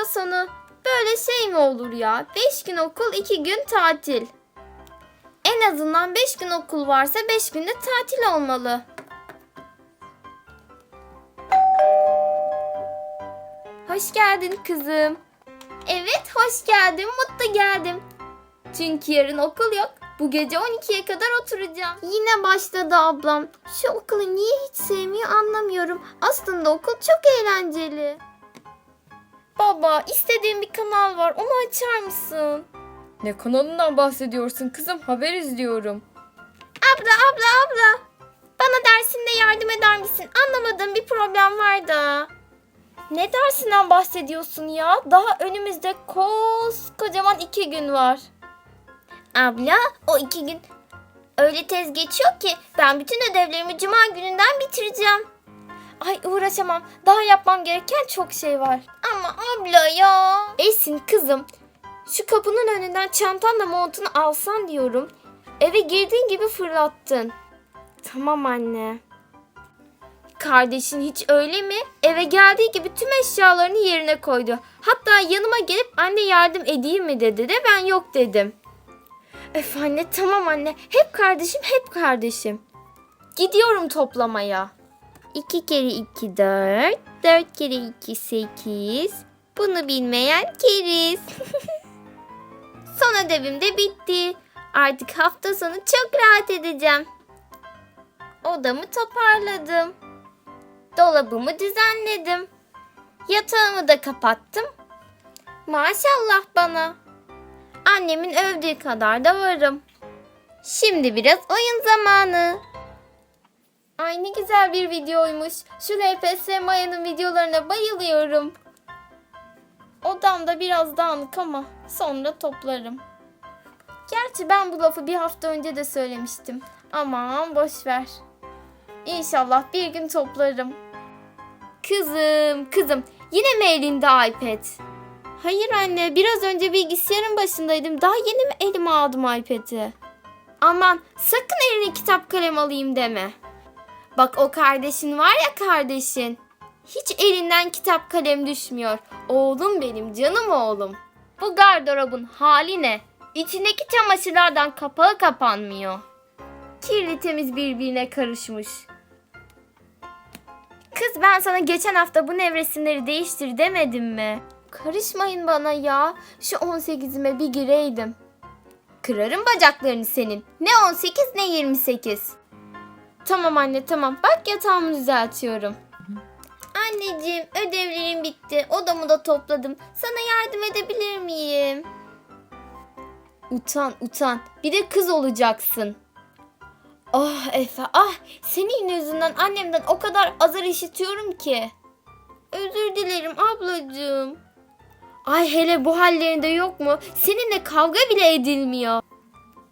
hafta sonu. Böyle şey mi olur ya? 5 gün okul 2 gün tatil. En azından 5 gün okul varsa 5 günde tatil olmalı. Hoş geldin kızım. Evet hoş geldin mutlu geldim. Çünkü yarın okul yok. Bu gece 12'ye kadar oturacağım. Yine başladı ablam. Şu okulu niye hiç sevmiyor anlamıyorum. Aslında okul çok eğlenceli. Baba istediğim bir kanal var onu açar mısın? Ne kanalından bahsediyorsun kızım? Haber izliyorum. Abla abla abla. Bana dersinde yardım eder misin? Anlamadığım bir problem var da. Ne dersinden bahsediyorsun ya? Daha önümüzde koskocaman iki gün var. Abla o iki gün öyle tez geçiyor ki ben bütün ödevlerimi cuma gününden bitireceğim. Ay uğraşamam. Daha yapmam gereken çok şey var. Ama abla ya. Esin kızım. Şu kapının önünden çantanla montunu alsan diyorum. Eve girdiğin gibi fırlattın. Tamam anne. Kardeşin hiç öyle mi? Eve geldiği gibi tüm eşyalarını yerine koydu. Hatta yanıma gelip anne yardım edeyim mi dedi de ben yok dedim. Öf anne tamam anne. Hep kardeşim hep kardeşim. Gidiyorum toplamaya. 2 kere 2 4. 4 kere 2 8. Bunu bilmeyen keriz. Son ödevim de bitti. Artık hafta sonu çok rahat edeceğim. Odamı toparladım. Dolabımı düzenledim. Yatağımı da kapattım. Maşallah bana. Annemin övdüğü kadar da varım. Şimdi biraz oyun zamanı. Ay ne güzel bir videoymuş. Şu LPS Maya'nın videolarına bayılıyorum. Odamda biraz dağınık ama sonra toplarım. Gerçi ben bu lafı bir hafta önce de söylemiştim. Aman boş ver. İnşallah bir gün toplarım. Kızım, kızım yine mi elinde iPad? Hayır anne, biraz önce bilgisayarın başındaydım. Daha yeni mi elime aldım iPad'i? Aman sakın eline kitap kalem alayım deme. Bak o kardeşin var ya kardeşin. Hiç elinden kitap kalem düşmüyor. Oğlum benim canım oğlum. Bu gardırobun hali ne? İçindeki çamaşırlardan kapağı kapanmıyor. Kirli temiz birbirine karışmış. Kız ben sana geçen hafta bu nevresimleri değiştir demedim mi? Karışmayın bana ya. Şu 18'ime bir gireydim. Kırarım bacaklarını senin. Ne 18 ne 28. Tamam anne tamam. Bak yatağımı düzeltiyorum. Anneciğim ödevlerim bitti. Odamı da topladım. Sana yardım edebilir miyim? Utan utan. Bir de kız olacaksın. Ah Efe ah. Senin yüzünden annemden o kadar azar işitiyorum ki. Özür dilerim ablacığım. Ay hele bu hallerinde yok mu? Seninle kavga bile edilmiyor.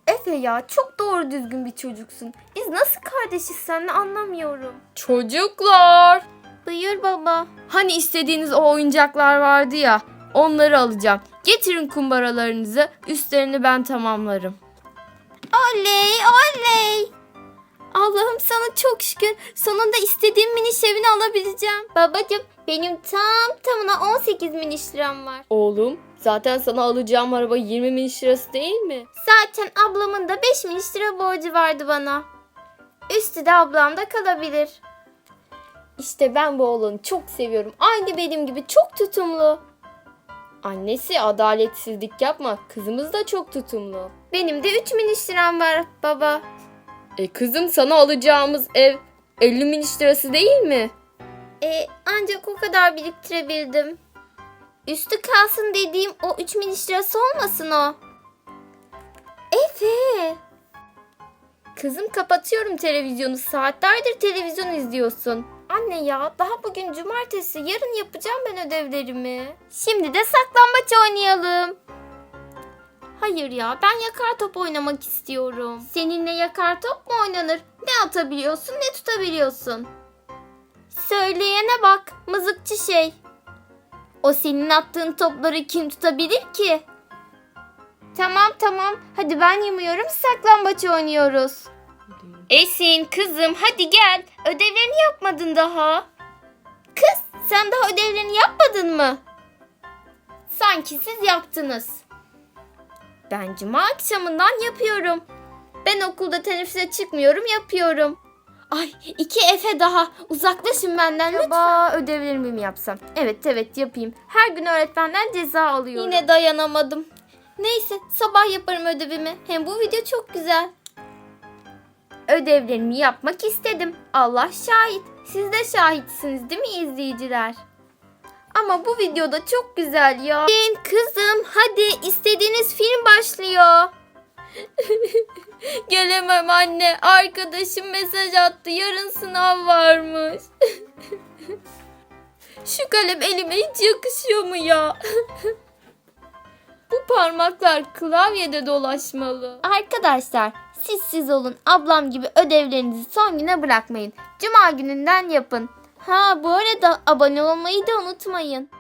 Efe ya çok doğru düzgün bir çocuksun. Biz nasıl kardeşiz seninle anlamıyorum. Çocuklar! Buyur baba. Hani istediğiniz o oyuncaklar vardı ya. Onları alacağım. Getirin kumbaralarınızı. Üstlerini ben tamamlarım. Oley oley. Allah'ım sana çok şükür. Sonunda istediğim miniş evini alabileceğim. Babacığım benim tam tamına 18 miniş liram var. Oğlum zaten sana alacağım araba 20 bin lirası değil mi? Zaten ablamın da 5 miniş lira borcu vardı bana. Üstü de ablamda kalabilir. İşte ben bu oğlanı çok seviyorum. Aynı benim gibi çok tutumlu. Annesi adaletsizlik yapma. Kızımız da çok tutumlu. Benim de 3 miniş liram var baba. E kızım sana alacağımız ev 50 bin lirası değil mi? E, ancak o kadar biriktirebildim. Üstü kalsın dediğim o 3 miniş lirası olmasın o. Efe. Kızım kapatıyorum televizyonu. Saatlerdir televizyon izliyorsun. Anne ya daha bugün cumartesi. Yarın yapacağım ben ödevlerimi. Şimdi de saklambaç oynayalım. Hayır ya ben yakar top oynamak istiyorum. Seninle yakar top mu oynanır? Ne atabiliyorsun ne tutabiliyorsun. Söyleyene bak mızıkçı şey. O senin attığın topları kim tutabilir ki? Tamam tamam hadi ben yumuyorum saklambaç oynuyoruz. Esin kızım hadi gel ödevlerini yapmadın daha. Kız sen daha ödevlerini yapmadın mı? Sanki siz yaptınız. Ben cuma akşamından yapıyorum. Ben okulda teneffüse çıkmıyorum yapıyorum. Ay iki Efe daha. Uzaklaşın benden Acaba ödevlerimi mi yapsam? Evet evet yapayım. Her gün öğretmenden ceza alıyorum. Yine dayanamadım. Neyse sabah yaparım ödevimi. Hem bu video çok güzel. ödevlerimi yapmak istedim. Allah şahit. Siz de şahitsiniz değil mi izleyiciler? Ama bu videoda çok güzel ya. Kızım hadi istediğiniz film başlıyor. Gelemem anne. Arkadaşım mesaj attı. Yarın sınav varmış. Şu kalem elime hiç yakışıyor mu ya? bu parmaklar klavyede dolaşmalı. Arkadaşlar siz siz olun. Ablam gibi ödevlerinizi son güne bırakmayın. Cuma gününden yapın. Ha bu arada abone olmayı da unutmayın.